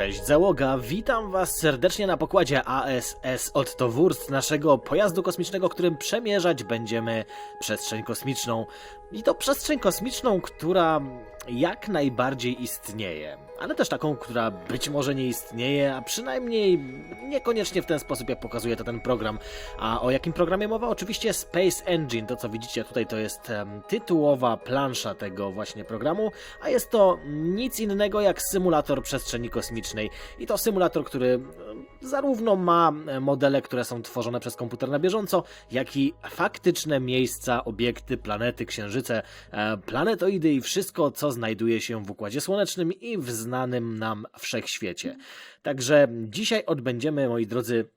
Cześć załoga, witam Was serdecznie na pokładzie ASS Otto Wurst, naszego pojazdu kosmicznego, którym przemierzać będziemy przestrzeń kosmiczną. I to przestrzeń kosmiczną, która jak najbardziej istnieje, ale też taką, która być może nie istnieje, a przynajmniej niekoniecznie w ten sposób, jak pokazuje to ten program. A o jakim programie mowa? Oczywiście Space Engine. To, co widzicie tutaj, to jest em, tytułowa plansza tego właśnie programu, a jest to nic innego jak symulator przestrzeni kosmicznej. I to symulator, który zarówno ma e, modele, które są tworzone przez komputer na bieżąco, jak i faktyczne miejsca, obiekty, planety, księżyce, e, planetoidy i wszystko, co znajduje się w Układzie Słonecznym i w znanym nam wszechświecie. Także dzisiaj odbędziemy, moi drodzy,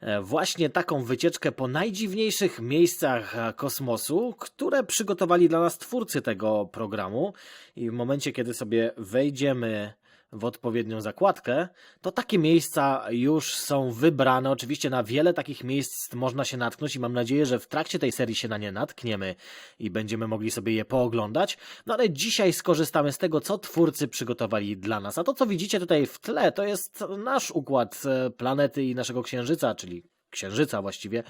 e, właśnie taką wycieczkę po najdziwniejszych miejscach kosmosu, które przygotowali dla nas twórcy tego programu. I w momencie, kiedy sobie wejdziemy w odpowiednią zakładkę, to takie miejsca już są wybrane. Oczywiście na wiele takich miejsc można się natknąć i mam nadzieję, że w trakcie tej serii się na nie natkniemy i będziemy mogli sobie je pooglądać. No ale dzisiaj skorzystamy z tego, co twórcy przygotowali dla nas. A to, co widzicie tutaj w tle, to jest nasz układ e, planety i naszego księżyca, czyli księżyca właściwie.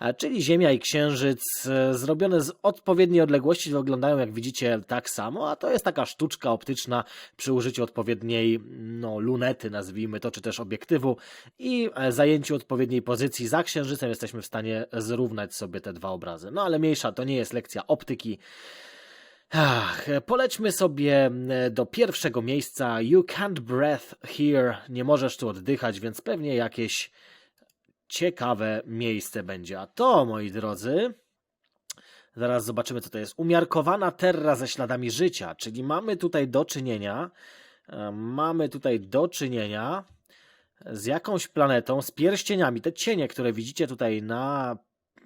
E, Czyli Ziemia i Księżyc e, zrobione z odpowiedniej odległości wyglądają, jak widzicie, tak samo, a to jest taka sztuczka optyczna przy użyciu odpowiedniej no, lunety, nazwijmy to, czy też obiektywu i e, zajęciu odpowiedniej pozycji za Księżycem jesteśmy w stanie zrównać sobie te dwa obrazy. No ale mniejsza, to nie jest lekcja optyki. Ach, polećmy sobie do pierwszego miejsca. You can't breath here. Nie możesz tu oddychać, więc pewnie jakieś ciekawe miejsce będzie. A to, moi drodzy, zaraz zobaczymy, co to jest. Umiarkowana terra ze śladami życia, czyli mamy tutaj do czynienia, e, mamy tutaj do czynienia z jakąś planetą, z pierścieniami. Te cienie, które widzicie tutaj na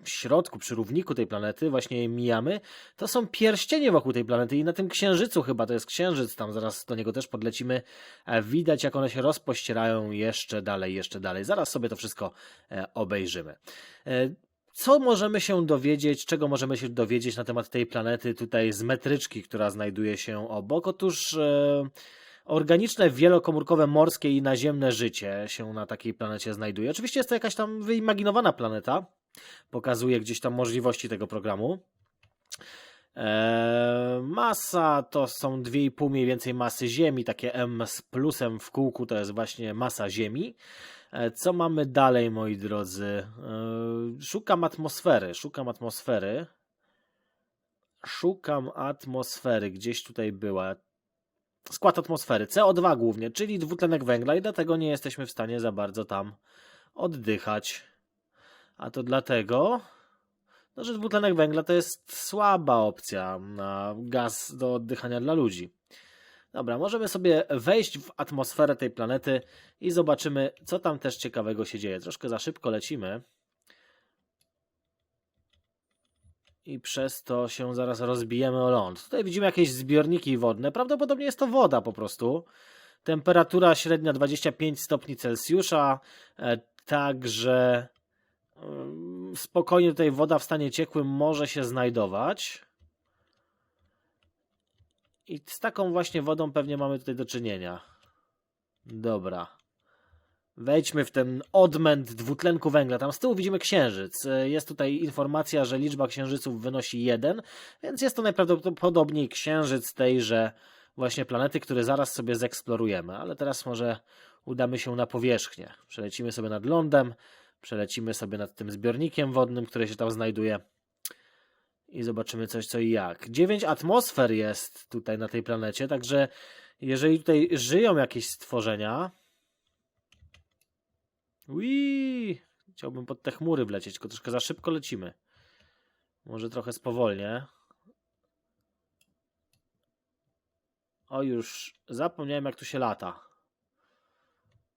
środku, przy równiku tej planety, właśnie mijamy, to są pierścienie wokół tej planety i na tym księżycu chyba, to jest księżyc, tam zaraz do niego też podlecimy, e, widać jak one się rozpościerają jeszcze dalej, jeszcze dalej. Zaraz sobie to wszystko e, obejrzymy. E, Co możemy się dowiedzieć, czego możemy się dowiedzieć na temat tej planety tutaj z metryczki, która znajduje się obok? Otóż organiczne, wielokomórkowe, morskie i naziemne życie się na takiej planecie znajduje. Oczywiście jest to jakaś tam wyimaginowana planeta, pokazuje gdzieś tam możliwości tego programu. Eee, masa to są 2,5 mniej więcej masy Ziemi, takie M z plusem w kółku to jest właśnie masa Ziemi. E, Co mamy dalej, moi drodzy? Eee, Szukam atmosfery, szukam atmosfery. Szukam atmosfery, gdzieś tutaj była. Skład atmosfery, CO2 głównie, czyli dwutlenek węgla i dlatego nie jesteśmy w stanie za bardzo tam oddychać. A to dlatego, no, że dwutlenek węgla to jest słaba opcja na gaz do oddychania dla ludzi. Dobra, możemy sobie wejść w atmosferę tej planety i zobaczymy, co tam też ciekawego się dzieje. Troszkę za szybko lecimy. I przez to się zaraz rozbijemy o ląd. Tutaj widzimy jakieś zbiorniki wodne. Prawdopodobnie jest to woda po prostu. Temperatura średnia 25 stopni Celsjusza. e, Także spokojnie tutaj woda w stanie ciekłym może się znajdować. I z taką właśnie wodą pewnie mamy tutaj do czynienia. Dobra. Wejdźmy w ten odmęt dwutlenku węgla. Tam z tyłu widzimy księżyc. Y, Jest tutaj informacja, że liczba księżyców wynosi jeden, więc jest to najprawdopodobniej księżyc tejże właśnie planety, który zaraz sobie zeksplorujemy. Ale teraz może udamy się na powierzchnię. Przelecimy sobie nad lądem. Przelecimy sobie nad tym zbiornikiem wodnym, który się tam znajduje. I zobaczymy coś co i jak. 9 atmosfer jest tutaj na tej planecie, także jeżeli tutaj żyją jakieś stworzenia. Ui, chciałbym pod te chmury wlecieć, tylko troszkę za szybko lecimy. Może trochę spowolnię. O, już zapomniałem, jak tu się lata.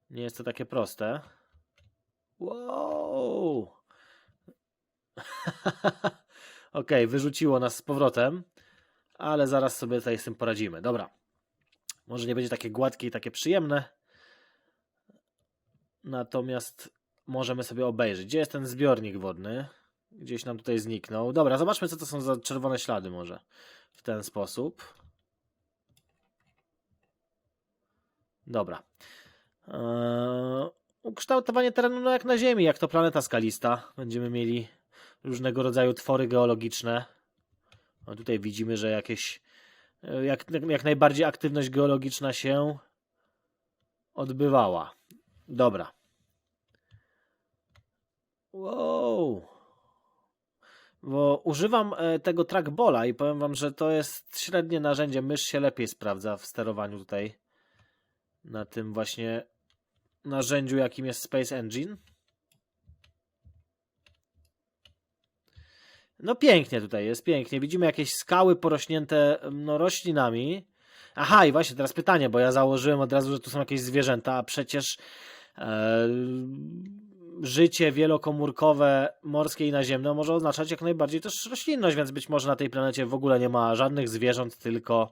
Nie jest to takie proste. Wow! Okej, wyrzuciło nas z powrotem, ale zaraz sobie tutaj z tym poradzimy. Dobra. Może nie będzie takie gładkie i takie przyjemne. Natomiast możemy sobie obejrzeć. Gdzie jest ten zbiornik wodny? Gdzieś nam tutaj zniknął. Dobra, zobaczmy, co to są za czerwone ślady może. W ten sposób. Dobra. Eee, ukształtowanie terenu no jak na Ziemi, jak to planeta skalista. Będziemy mieli różnego rodzaju twory geologiczne. No tutaj widzimy, że jakieś e, jak, jak najbardziej aktywność geologiczna się odbywała. Dobra. Wow. Bo używam e, tego trackballa i powiem wam, że to jest średnie narzędzie. Mysz się lepiej sprawdza w sterowaniu tutaj. Na tym właśnie narzędziu, jakim jest Space Engine. No pięknie tutaj jest, pięknie. Widzimy jakieś skały porośnięte no, roślinami. Aha, i właśnie teraz pytanie, bo ja założyłem od razu, że tu są jakieś zwierzęta, a przecież e, życie wielokomórkowe, morskie i naziemne może oznaczać jak najbardziej też roślinność, więc być może na tej planecie w ogóle nie ma żadnych zwierząt, tylko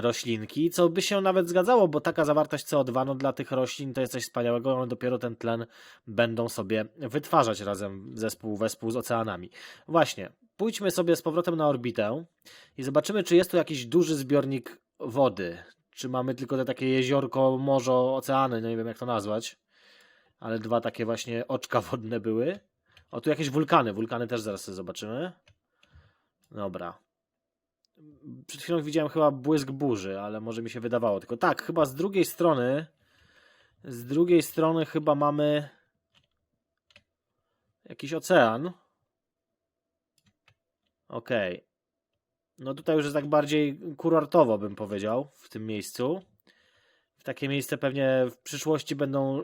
roślinki, co by się nawet zgadzało, bo taka zawartość CO2 no, dla tych roślin to jest coś wspaniałego, one dopiero ten tlen będą sobie wytwarzać razem zespół, wespół z oceanami. Właśnie, pójdźmy sobie z powrotem na orbitę i zobaczymy, czy jest tu jakiś duży zbiornik wody, czy mamy tylko te takie jeziorko, morze, oceany, no nie wiem jak to nazwać, ale dwa takie właśnie oczka wodne były. O, tu jakieś wulkany, wulkany też zaraz sobie zobaczymy. Dobra. Przed chwilą widziałem chyba błysk burzy, ale może mi się wydawało. Tylko tak, chyba z drugiej strony. Z drugiej strony chyba mamy jakiś ocean. Okej. No tutaj już jest tak bardziej kurortowo, bym powiedział, w tym miejscu. W takie miejsce pewnie w przyszłości będą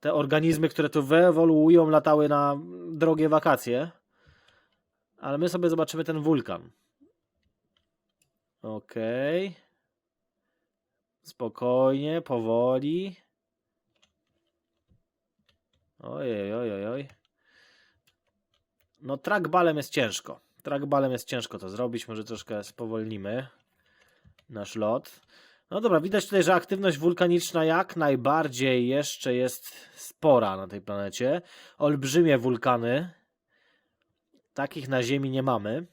te organizmy, które tu wyewoluują, latały na drogie wakacje. Ale my sobie zobaczymy ten wulkan. Okej. Spokojnie, powoli. Ojej, ojej, oj. No trackballem jest ciężko. Trackballem jest ciężko to zrobić. Może troszkę spowolnimy nasz lot. No dobra, widać tutaj, że aktywność wulkaniczna jak najbardziej jeszcze jest spora na tej planecie. Olbrzymie wulkany. Takich na Ziemi nie mamy.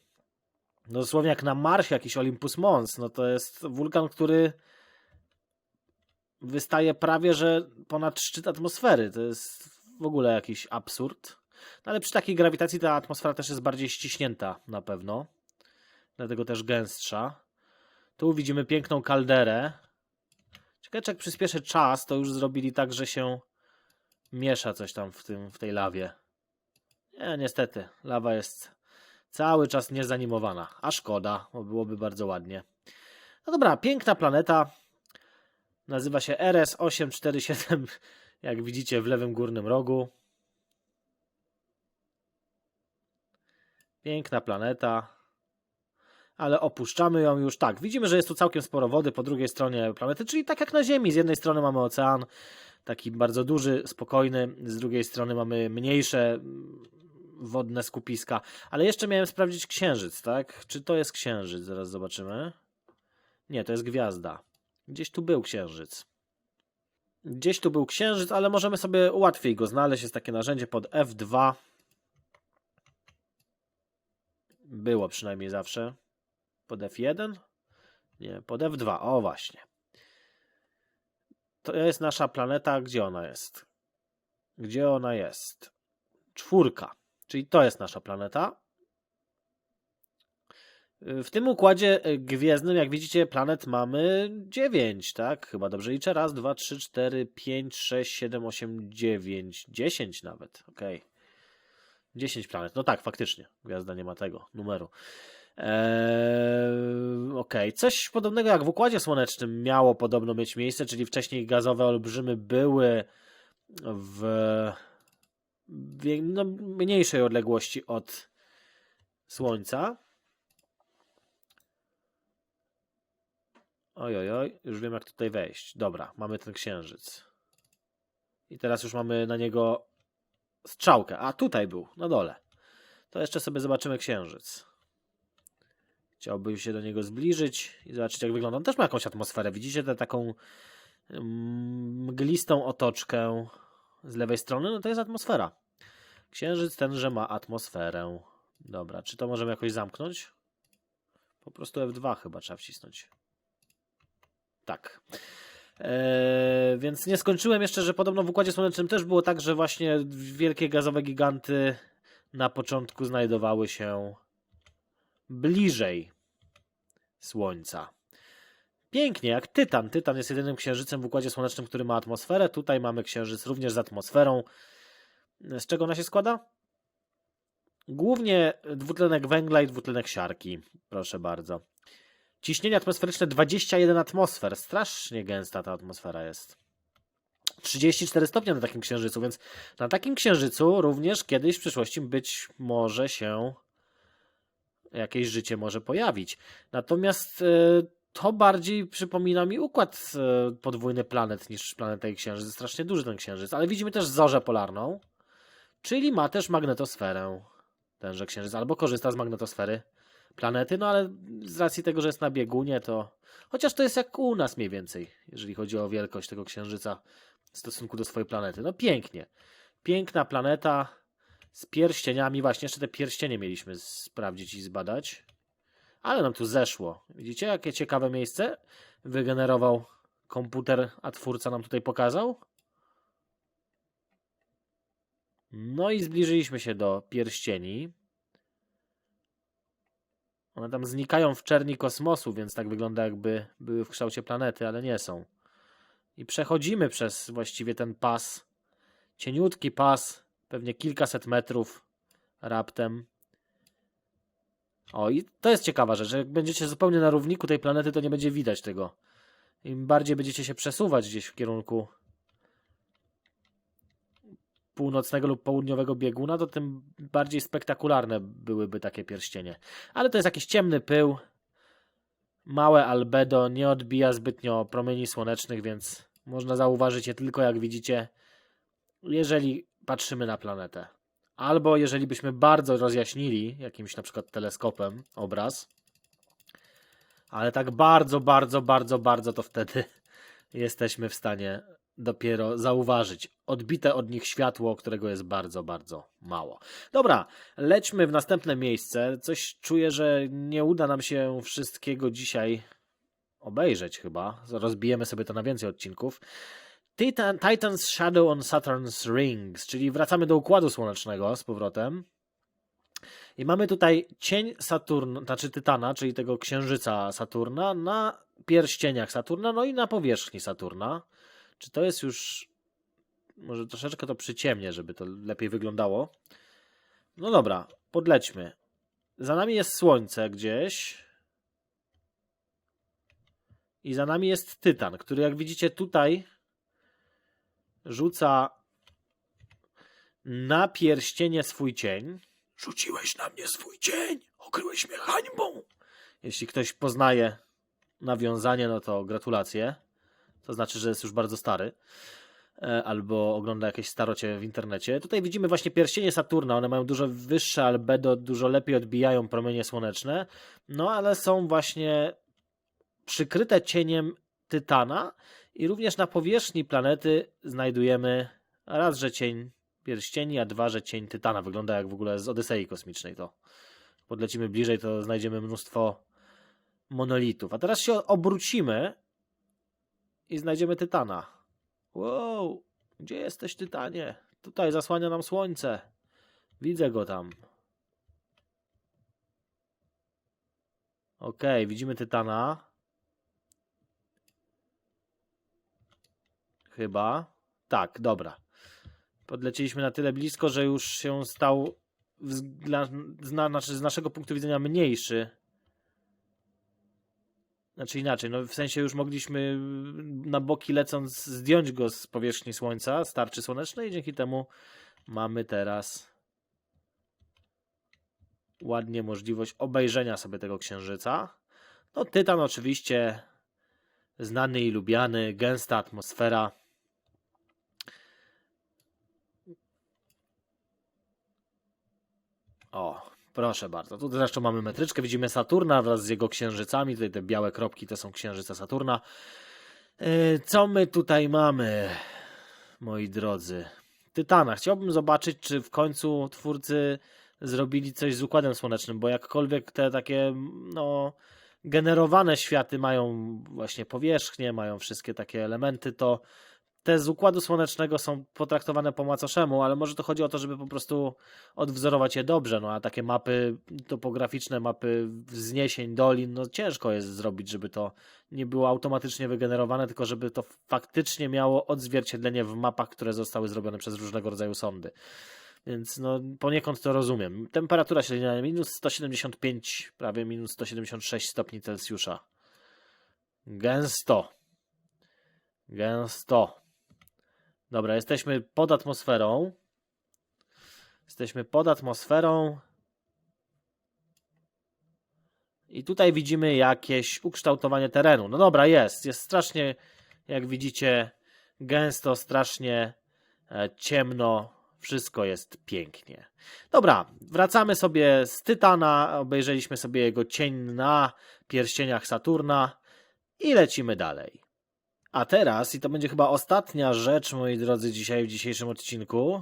No dosłownie jak na Marsie jakiś Olympus Mons, no to jest wulkan, który wystaje prawie, że ponad szczyt atmosfery. To jest w ogóle jakiś absurd. No ale przy takiej grawitacji ta atmosfera też jest bardziej ściśnięta na pewno. Dlatego też gęstsza. Tu widzimy piękną kalderę. Ciekawe, jak przyspieszę czas, to już zrobili tak, że się miesza coś tam w, tym, w tej lawie. Nie, niestety. Lawa jest cały czas niezanimowana. A szkoda, bo byłoby bardzo ładnie. No dobra, piękna planeta. Nazywa się RS847, jak widzicie w lewym górnym rogu. Piękna planeta. Ale opuszczamy ją już tak. Widzimy, że jest tu całkiem sporo wody po drugiej stronie planety, czyli tak jak na Ziemi. Z jednej strony mamy ocean, taki bardzo duży, spokojny, z drugiej strony mamy mniejsze wodne skupiska. Ale jeszcze miałem sprawdzić księżyc, tak? Czy to jest księżyc? Zaraz zobaczymy. Nie, to jest gwiazda. Gdzieś tu był księżyc. Gdzieś tu był księżyc, ale możemy sobie łatwiej go znaleźć. Jest takie narzędzie pod F2. Było przynajmniej zawsze. Pod F1? Nie, pod F2. O, właśnie. To jest nasza planeta. Gdzie ona jest? Gdzie ona jest? Czwórka. Czyli to jest nasza planeta. W tym układzie gwiezdnym, jak widzicie, planet mamy 9, tak? Chyba dobrze liczę. Raz, dwa, trzy, cztery, pięć, sześć, siedem, osiem, dziewięć, dziesięć nawet. Okej. Okay. 10 planet. No tak, faktycznie. Gwiazda nie ma tego numeru. Eee, Okej, okay. coś podobnego jak w Układzie Słonecznym miało podobno mieć miejsce, czyli wcześniej gazowe olbrzymy były w no, mniejszej odległości od Słońca. Oj, oj, oj, już wiem jak tutaj wejść. Dobra, mamy ten księżyc. I teraz już mamy na niego strzałkę. A tutaj był, na dole. To jeszcze sobie zobaczymy księżyc. Chciałbym się do niego zbliżyć i zobaczyć, jak wygląda. On też ma jakąś atmosferę. Widzicie tę taką mglistą otoczkę z lewej strony? No to jest atmosfera. Księżyc tenże ma atmosferę. Dobra, czy to możemy jakoś zamknąć? Po prostu F2 chyba trzeba wcisnąć. Tak. Eee, więc nie skończyłem jeszcze, że podobno w Układzie Słonecznym też było tak, że właśnie wielkie gazowe giganty na początku znajdowały się bliżej Słońca. Pięknie, jak Tytan. Tytan jest jedynym księżycem w Układzie Słonecznym, który ma atmosferę. Tutaj mamy księżyc również z atmosferą. Z czego ona się składa? Głównie dwutlenek węgla i dwutlenek siarki. Proszę bardzo. Ciśnienie atmosferyczne 21 atmosfer. Strasznie gęsta ta atmosfera jest. 34 stopnie na takim księżycu, więc na takim księżycu również kiedyś w przyszłości być może się jakieś życie może pojawić. Natomiast e, to bardziej przypomina mi układ e, podwójny planet niż planeta i księżyc. Strasznie duży ten księżyc, ale widzimy też zorzę polarną, czyli ma też magnetosferę tenże księżyc, albo korzysta z magnetosfery planety, no ale z racji tego, że jest na biegunie, to chociaż to jest jak u nas mniej więcej, jeżeli chodzi o wielkość tego księżyca w stosunku do swojej planety. No pięknie. Piękna planeta z pierścieniami. Właśnie, jeszcze te pierścienie mieliśmy sprawdzić i zbadać. Ale nam tu zeszło. Widzicie, jakie ciekawe miejsce wygenerował komputer, a twórca nam tutaj pokazał? No i zbliżyliśmy się do pierścieni. One tam znikają w czerni kosmosu, więc tak wygląda, jakby były w kształcie planety, ale nie są. I przechodzimy przez właściwie ten pas. Cieniutki pas, pewnie kilkaset metrów raptem. O, i to jest ciekawa rzecz, że jak będziecie zupełnie na równiku tej planety, to nie będzie widać tego. Im bardziej będziecie się przesuwać gdzieś w kierunku północnego lub południowego bieguna, to tym bardziej spektakularne byłyby takie pierścienie. Ale to jest jakiś ciemny pył, małe albedo, nie odbija zbytnio promieni słonecznych, więc można zauważyć je tylko jak widzicie, jeżeli patrzymy na planetę. Albo jeżeli byśmy bardzo rozjaśnili jakimś na przykład teleskopem obraz, ale tak bardzo, bardzo, bardzo, bardzo to wtedy jesteśmy w stanie dopiero zauważyć odbite od nich światło, którego jest bardzo, bardzo mało. Dobra, lećmy w następne miejsce. Coś czuję, że nie uda nam się wszystkiego dzisiaj obejrzeć chyba. Rozbijemy sobie to na więcej odcinków. Titan, Titan's Shadow on Saturn's Rings, czyli wracamy do Układu Słonecznego z powrotem. I mamy tutaj cień Saturna, znaczy Tytana, czyli tego księżyca Saturna na pierścieniach Saturna, no i na powierzchni Saturna. Czy to jest już. Może troszeczkę to przyciemnie, żeby to lepiej wyglądało. No dobra, podlećmy. Za nami jest Słońce gdzieś. I za nami jest Tytan, który jak widzicie tutaj rzuca na pierścienie swój cień. Rzuciłeś na mnie swój cień, okryłeś mnie hańbą. Jeśli ktoś poznaje nawiązanie, no to gratulacje. To znaczy, że jest już bardzo stary. E, Albo ogląda jakieś starocie w internecie. Tutaj widzimy właśnie pierścienie Saturna. One mają dużo wyższe albedo, dużo lepiej odbijają promienie słoneczne. No ale są właśnie przykryte cieniem Tytana. I również na powierzchni planety znajdujemy raz, że cień pierścieni, a dwa, że cień Tytana. Wygląda jak w ogóle z Odysei Kosmicznej. To podlecimy bliżej, to znajdziemy mnóstwo monolitów. A teraz się obrócimy i znajdziemy Tytana. Wow, gdzie jesteś, Tytanie? Tutaj zasłania nam słońce. Widzę go tam. Okej, widzimy Tytana. Chyba. Tak, dobra. Podleciliśmy na tyle blisko, że już się stał wzgla- zna, znaczy z naszego punktu widzenia mniejszy. Znaczy inaczej, no w sensie już mogliśmy na boki lecąc zdjąć go z powierzchni Słońca, z tarczy słonecznej i dzięki temu mamy teraz ładnie możliwość obejrzenia sobie tego księżyca. No Tytan oczywiście znany i lubiany, gęsta atmosfera. O, proszę bardzo. Tu zresztą mamy metryczkę. Widzimy Saturna wraz z jego księżycami. Tutaj te białe kropki to są księżyce Saturna. Yy, Co my tutaj mamy, moi drodzy? Tytana. Chciałbym zobaczyć, czy w końcu twórcy zrobili coś z układem słonecznym, bo jakkolwiek te takie, no, generowane światy mają właśnie powierzchnię, mają wszystkie takie elementy, to te z Układu Słonecznego są potraktowane po macoszemu, ale może to chodzi o to, żeby po prostu odwzorować je dobrze, no a takie mapy topograficzne, mapy wzniesień, dolin, no ciężko jest zrobić, żeby to nie było automatycznie wygenerowane, tylko żeby to faktycznie miało odzwierciedlenie w mapach, które zostały zrobione przez różnego rodzaju sądy. Więc no poniekąd to rozumiem. Temperatura średnia minus 175, prawie minus 176 stopni Celsjusza. Gęsto. Gęsto. Dobra, jesteśmy pod atmosferą. Jesteśmy pod atmosferą. I tutaj widzimy jakieś ukształtowanie terenu. No dobra, jest. Jest strasznie, jak widzicie, gęsto, strasznie e, ciemno. Wszystko jest pięknie. Dobra, wracamy sobie z Tytana. Obejrzeliśmy sobie jego cień na pierścieniach Saturna i lecimy dalej. A teraz, i to będzie chyba ostatnia rzecz, moi drodzy, dzisiaj w dzisiejszym odcinku,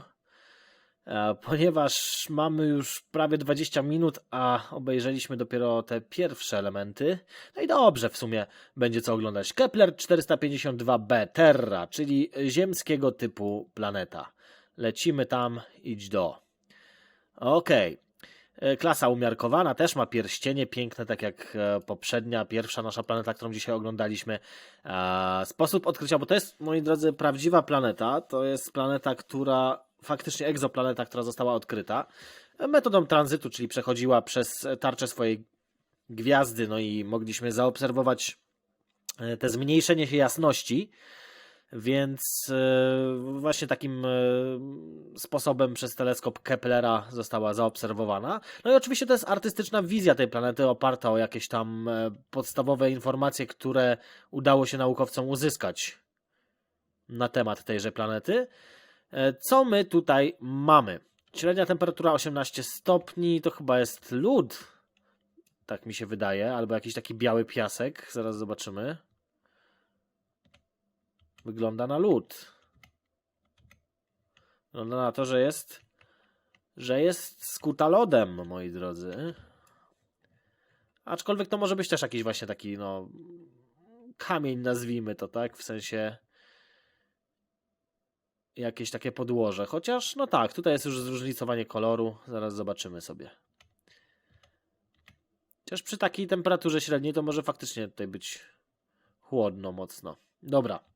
e, ponieważ mamy już prawie 20 minut, a obejrzeliśmy dopiero te pierwsze elementy. No i dobrze, w sumie będzie co oglądać. Kepler 452b Terra, czyli ziemskiego typu planeta. Lecimy tam, idź do. Okej. E, Klasa umiarkowana też ma pierścienie piękne, tak jak e, poprzednia, pierwsza nasza planeta, którą dzisiaj oglądaliśmy. E, Sposób odkrycia, bo to jest, moi drodzy, prawdziwa planeta. To jest planeta, która faktycznie egzoplaneta, która została odkryta metodą tranzytu, czyli przechodziła przez tarczę swojej gwiazdy, no i mogliśmy zaobserwować e, te zmniejszenie się jasności. Więc e, właśnie takim e, sposobem przez teleskop Keplera została zaobserwowana. No i oczywiście to jest artystyczna wizja tej planety oparta o jakieś tam e, podstawowe informacje, które udało się naukowcom uzyskać na temat tejże planety. Co my tutaj mamy? Średnia temperatura 18 stopni, to chyba jest lód. Tak mi się wydaje, albo jakiś taki biały piasek. Zaraz zobaczymy. Wygląda na lód. Wygląda na to, że jest. że jest skuta lodem, moi drodzy. Aczkolwiek to może być też jakiś właśnie taki, no. kamień, nazwijmy to, tak? W sensie. Jakieś takie podłoże. Chociaż, no tak, tutaj jest już zróżnicowanie koloru. Zaraz zobaczymy sobie. Chociaż przy takiej temperaturze średniej to może faktycznie tutaj być chłodno mocno. Dobra.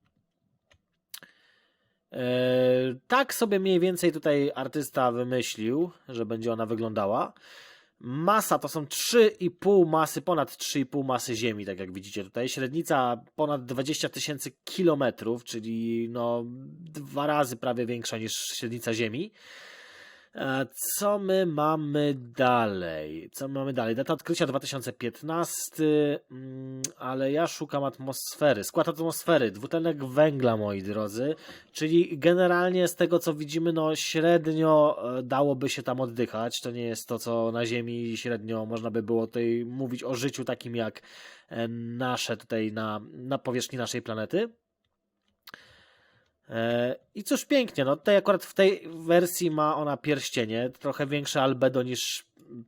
Eee, tak sobie mniej więcej tutaj artysta wymyślił, że będzie ona wyglądała. Masa to są 3,5 masy, ponad 3,5 masy Ziemi, tak jak widzicie tutaj. Średnica ponad 20 tysięcy kilometrów, czyli no dwa razy prawie większa niż średnica Ziemi. E, Co my mamy dalej? Co my mamy dalej? Data odkrycia 2015, mm, ale ja szukam atmosfery. Skład atmosfery, dwutlenek węgla, moi drodzy, czyli generalnie z tego co widzimy, no średnio e, dałoby się tam oddychać. To nie jest to, co na Ziemi średnio można by było tutaj mówić o życiu takim jak e, nasze tutaj na, na powierzchni naszej planety. E, I cóż pięknie, no tutaj akurat w tej wersji ma ona pierścienie, trochę większe albedo niż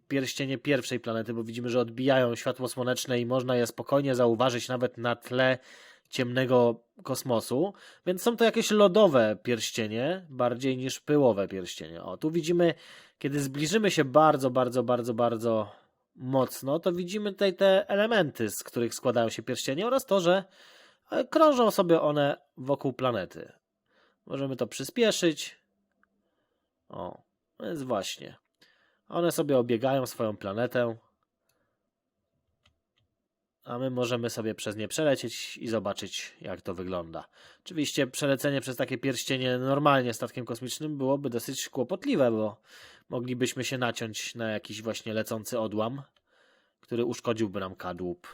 pierścienie pierwszej planety, bo widzimy, że odbijają światło słoneczne i można je spokojnie zauważyć nawet na tle ciemnego kosmosu, więc są to jakieś lodowe pierścienie, bardziej niż pyłowe pierścienie. O, tu widzimy, kiedy zbliżymy się bardzo, bardzo, bardzo, bardzo mocno, to widzimy tutaj te elementy, z których składają się pierścienie oraz to, że krążą sobie one wokół planety. Możemy to przyspieszyć. O, więc właśnie. One sobie obiegają swoją planetę. A my możemy sobie przez nie przelecieć i zobaczyć, jak to wygląda. Oczywiście przelecenie przez takie pierścienie normalnie statkiem kosmicznym byłoby dosyć kłopotliwe, bo moglibyśmy się naciąć na jakiś właśnie lecący odłam, który uszkodziłby nam kadłub.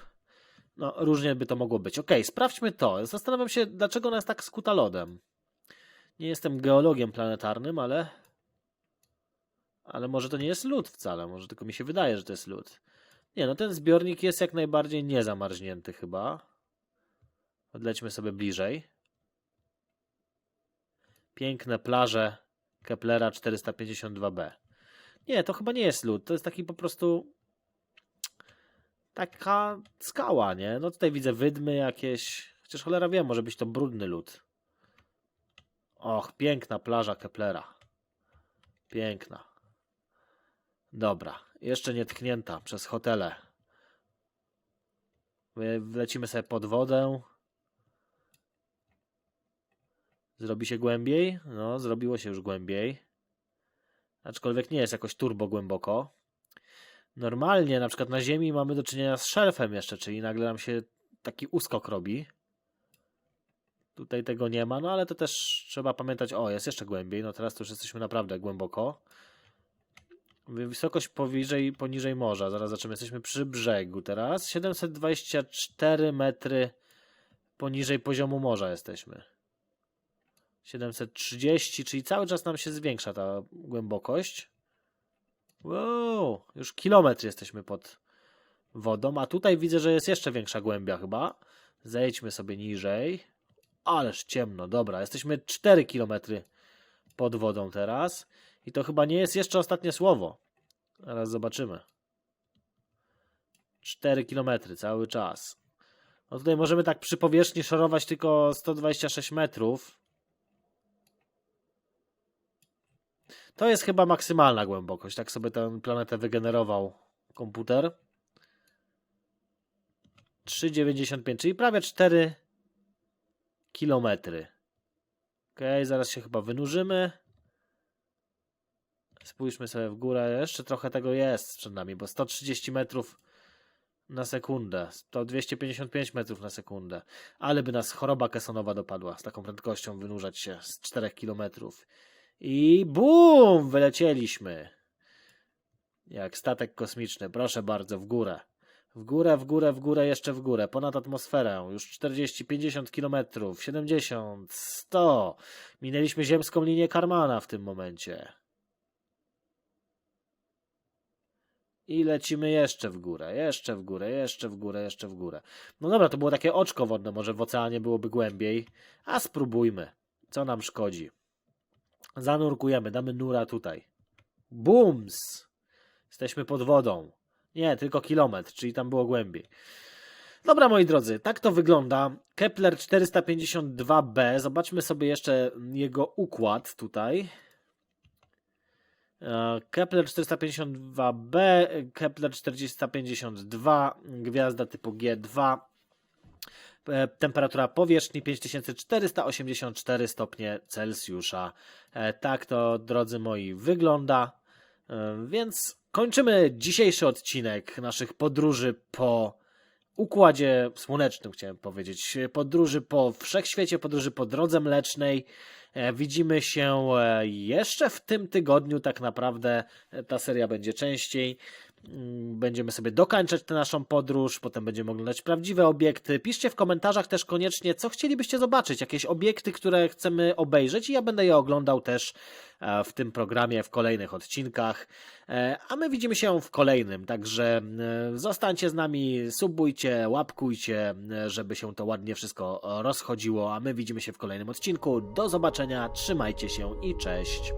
No, różnie by to mogło być. Okej, sprawdźmy to. Zastanawiam się, dlaczego ona jest tak skuta lodem. Nie jestem geologiem planetarnym, ale. Ale może to nie jest lód wcale, może tylko mi się wydaje, że to jest lód. Nie, no ten zbiornik jest jak najbardziej niezamarznięty chyba. Odlećmy sobie bliżej. Piękne plaże Keplera 452b. Nie, to chyba nie jest lód, to jest taki po prostu taka skała, nie? No tutaj widzę wydmy jakieś. Chociaż cholera wiem, może być to brudny lód. Och, piękna plaża Keplera. Piękna. Dobra, jeszcze nie tknięta przez hotele. My Wlecimy sobie pod wodę. Zrobi się głębiej? No, zrobiło się już głębiej. Aczkolwiek nie jest jakoś turbo głęboko. Normalnie, na przykład na Ziemi mamy do czynienia z szelfem jeszcze, czyli nagle nam się taki uskok robi. Tutaj tego nie ma, no ale to też trzeba pamiętać. O, jest jeszcze głębiej. No teraz to już jesteśmy naprawdę głęboko. Wy- Wysokość powyżej, poniżej morza. Zaraz zobaczymy. Jesteśmy przy brzegu teraz. 724 metry poniżej poziomu morza jesteśmy. 730, czyli cały czas nam się zwiększa ta głębokość. Wow, już kilometr jesteśmy pod wodą, a tutaj widzę, że jest jeszcze większa głębia chyba. Zejdźmy sobie niżej. Ależ ciemno, dobra, jesteśmy 4 kilometry pod wodą teraz. I to chyba nie jest jeszcze ostatnie słowo. Zaraz zobaczymy. 4 kilometry cały czas. No tutaj możemy tak przy powierzchni szorować tylko 126 metrów. To jest chyba maksymalna głębokość. Tak sobie tę planetę wygenerował komputer. 3,95, czyli prawie 4 kilometry. Ok, zaraz się chyba wynurzymy. Spójrzmy sobie w górę. Jeszcze trochę tego jest przed nami, bo 130 metrów na sekundę. To 255 metrów na sekundę. Ale by nas choroba kesonowa dopadła z taką prędkością wynurzać się z 4 kilometrów. I bum! Wylecieliśmy. Jak statek kosmiczny. Proszę bardzo, w górę. W górę, w górę, w górę, jeszcze w górę. Ponad atmosferę. Już 40, 50 kilometrów. 70, 100. Minęliśmy ziemską linię Karmana w tym momencie. I lecimy jeszcze w górę, jeszcze w górę, jeszcze w górę, jeszcze w górę. No dobra, to było takie oczko wodne, może w oceanie byłoby głębiej. A spróbujmy. Co nam szkodzi? Zanurkujemy, damy nura tutaj. Bums! Jesteśmy pod wodą. Nie, tylko kilometr, czyli tam było głębiej. Dobra, moi drodzy, tak to wygląda. Kepler 452b. Zobaczmy sobie jeszcze jego układ tutaj. E, Kepler 452b, Kepler 452, gwiazda typu G2. E, Temperatura powierzchni 5484 stopnie Celsjusza. E, Tak to, drodzy moi, wygląda. Więc kończymy dzisiejszy odcinek naszych podróży po układzie słonecznym, chciałem powiedzieć. Podróży po wszechświecie, podróży po drodze mlecznej. E, Widzimy się e, jeszcze w tym tygodniu, tak naprawdę e, ta seria będzie częściej. Mm, Będziemy sobie dokańczać tę naszą podróż, potem będziemy oglądać prawdziwe obiekty. Piszcie w komentarzach też koniecznie, co chcielibyście zobaczyć, jakieś obiekty, które chcemy obejrzeć i ja będę je oglądał też e, w tym programie, w kolejnych odcinkach. E, A my widzimy się w kolejnym, także e, zostańcie z nami, subujcie, łapkujcie, żeby się to ładnie wszystko rozchodziło, a my widzimy się w kolejnym odcinku. Do zobaczenia, trzymajcie się i cześć.